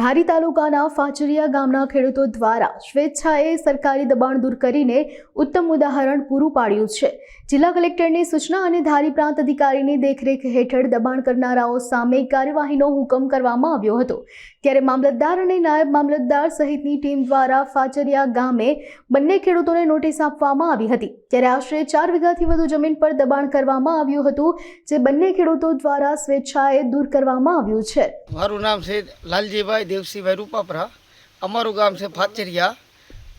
ધારી તાલુકાના ફાચરિયા ગામના ખેડૂતો દ્વારા સ્વેચ્છાએ સરકારી દબાણ દૂર કરીને ઉત્તમ ઉદાહરણ પૂરું પાડ્યું છે. જિલ્લા કલેક્ટરની સૂચના અને ધારી પ્રાંત અધિકારીની દેખરેખ હેઠળ દબાણ કરનારાઓ સામે કાર્યવાહીનો હુકમ કરવામાં આવ્યો હતો. ત્યારે મામલતદાર અને નાયબ મામલતદાર સહિતની ટીમ દ્વારા ફાચરિયા ગામે બંને ખેડૂતોને નોટિસ આપવામાં આવી હતી. ત્યારે આશરે ચાર વીઘાથી વધુ જમીન પર દબાણ કરવામાં આવ્યું હતું, જે બંને ખેડૂતો દ્વારા સ્વેચ્છાએ દૂર કરવામાં આવ્યું છે. મારું નામ છે લાલજીભાઈ દેવસીભાઈ રૂપાપરા. અમારું ગામ છે ફાચરિયા.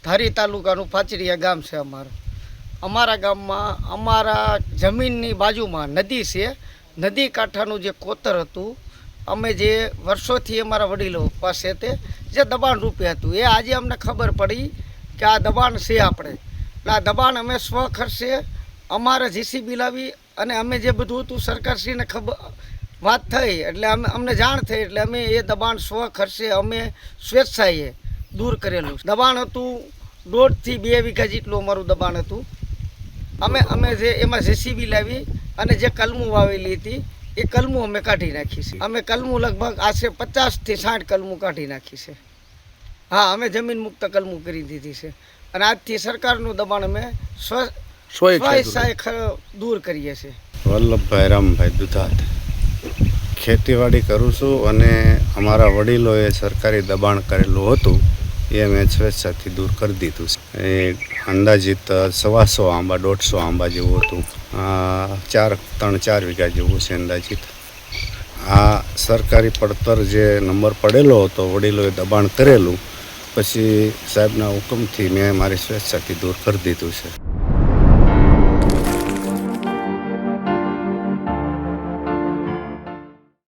ધારી તાલુકાનું ફાચરિયા ગામ છે અમારું. અમારા ગામમાં અમારા જમીનની બાજુમાં નદી છે. નદી કાંઠાનું જે કોતર હતું, અમે જે વર્ષોથી અમારા વડીલો પાસે તે જે દબાણ રૂપે હતું, એ આજે અમને ખબર પડી કે આ દબાણ છે આપણે. એટલે આ દબાણ અમે સ્વ ખર્ચે અમારે જીસીબી લાવી અને અમે જે બધું હતું સરકારશ્રીને ખબર વાત થઈ એટલે અમે અમને જાણ થઈ એટલે અમે એ દબાણ સ્વ ખર્ચે અમે સ્વેચ્છાએ દૂર કરેલું દબાણ હતું દોઢથી બે વીઘા જેટલું અમારું દબાણ હતું. અમે અમે જે એમાં જેસીબી લાવી અને જે કલમું વાવેલી હતી એ કલમું અમે કાઢી નાખી છે. અમે કલમું લગભગ આશરે પચાસથી સાઠ કલમું કાઢી નાખી છે. હા અમે જમીન મુક્ત કલમું કરી દીધી છે. અને આજથી સરકારનું દબાણ અમે સ્વ સ્વચ્છાએ દૂર કરીએ છીએ. વલ્લભભાઈ રામભાઈ દુધાત. ખેતીવાડી કરું છું અને અમારા વડીલોએ સરકારી દબાણ કરેલું હતું, એ મેં સ્વેચ્છાથી દૂર કરી દીધું છે. એ અંદાજિત સવાસો આંબા, દોઢસો આંબા જેવું હતું. ચાર, ત્રણ, ચાર વીઘા જેવું છે અંદાજિત. આ સરકારી પડતર જે નંબર પડેલો હતો, વડીલોએ દબાણ કરેલું, પછી સાહેબના હુકમથી મેં મારી સ્વેચ્છાથી દૂર કરી દીધું છે.